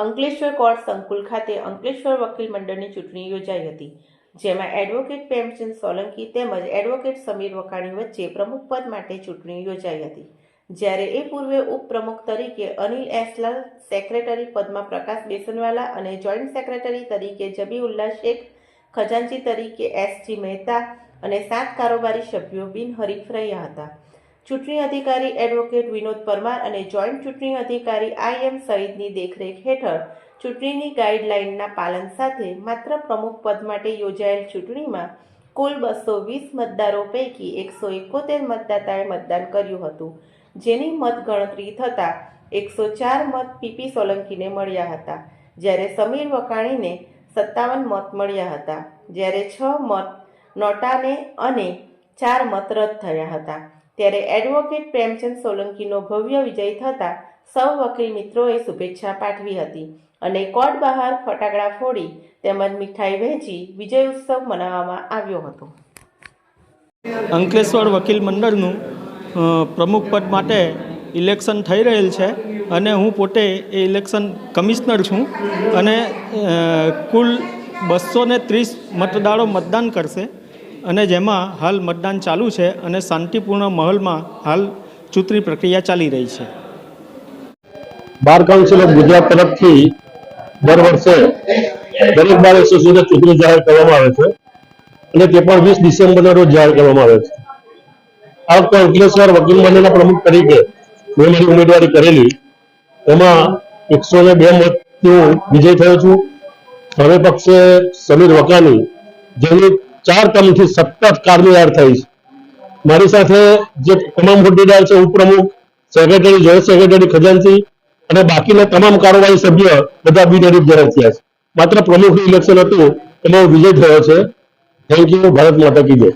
Ankleshwar court સંકુલ ખાતે અંકલેશ્વર વકીલ મંડળની ચૂંટણી યોજાઈ હતી, જેમાં એડવોકેટ પ્રેમચંદ સોલંકી તેમજ એડવોકેટ સમીર વકાણી વચ્ચે પ્રમુખ પદ માટે ચૂંટણી યોજાઈ હતી. જ્યારે એ પૂર્વે ઉપપ્રમુખ તરીકે અનિલ એસલાલ સેક્રેટરી પદમાં પ્રકાશ બેસનવાલા અને જોઈન્ટ સેક્રેટરી તરીકે જબીઉલ્લા શેખ, ખજાનચી તરીકે એસજી મહેતા અને સાત કારોબારી સભ્યો બિનહરીફ રહ્યા હતા. ચૂંટણી અધિકારી એડવોકેટ વિનોદ પરમાર અને જોઈન્ટ ચૂંટણી અધિકારી આઈએમ સહિતની દેખરેખ હેઠળ ચૂંટણીની ગાઈડલાઈનના પાલન સાથે માત્ર પ્રમુખ પદ માટે યોજાયેલ ચૂંટણીમાં કુલ બસો વીસ મતદારો પૈકી એકસો એકોતેર મતદાતાએ મતદાન કર્યું હતું, જેની મતગણતરી થતાં એકસો ચાર મત પીપી સોલંકીને મળ્યા હતા, જ્યારે સમીર વકાણીને સત્તાવન મત મળ્યા હતા, જ્યારે છ મત નોટાને અને ચાર મત રદ થયા હતા. ત્યારે એડવોકેટ પ્રેમચંદ સોલંકીનો ભવ્ય વિજય થતાં સૌ વકીલ મિત્રોએ શુભેચ્છા પાઠવી હતી અને કોર્ટ બહાર ફટાકડા ફોડી તેમજ મીઠાઈ વહેંચી વિજય ઉત્સવ મનાવવામાં આવ્યો હતો. અંકલેશ્વર વકીલ મંડળનું પ્રમુખ પદ માટે ઇલેક્શન થઈ રહેલ છે અને હું પોતે એ ઇલેક્શન કમિશનર છું અને કુલ બસો ત્રીસ મતદારો મતદાન કરશે. અને જેમાં હાલ મતદાન ચાલુ છે અને શાંતિપૂર્ણ માહોલમાં હાલ ચૂંટણી પ્રક્રિયા ચાલી રહી છે. બાર કાઉન્સિલ ઓફ ગુજરાત તરફથી દર વર્ષે દરેક બાર એસોસિએશન ચૂંટણી જાહેર કરવામાં આવે છે અને તે પણ વીસ ડિસેમ્બરના રોજ જાહેર કરવામાં આવે છે. આ વખતે અંકલેશ્વર, વકીલ મંડળના પ્રમુખ તરીકે મેં મારી ઉમેદવારી કરેલી. એમાં એકસો ને બે મતથી હું વિજય થયો છું. હવે પક્ષે સમીર વકાની જેની ચાર કમથી સતત કાર્યવાહી થઈ મારી સાથે જે તમામ હોદ્દેદાર છે, ઉપપ્રમુખ, સેક્રેટરી જોઈન્ટ સેક્રેટરી ખજાનસી અને બાકીના તમામ કારોબારી સભ્ય બધા બિનહરીફ જાહેર થયા છે. માત્ર પ્રમુખનું ઇલેક્શન હતું, એમાં વિજય થયો છે. થેન્ક યુ ભારત માતા કી જય.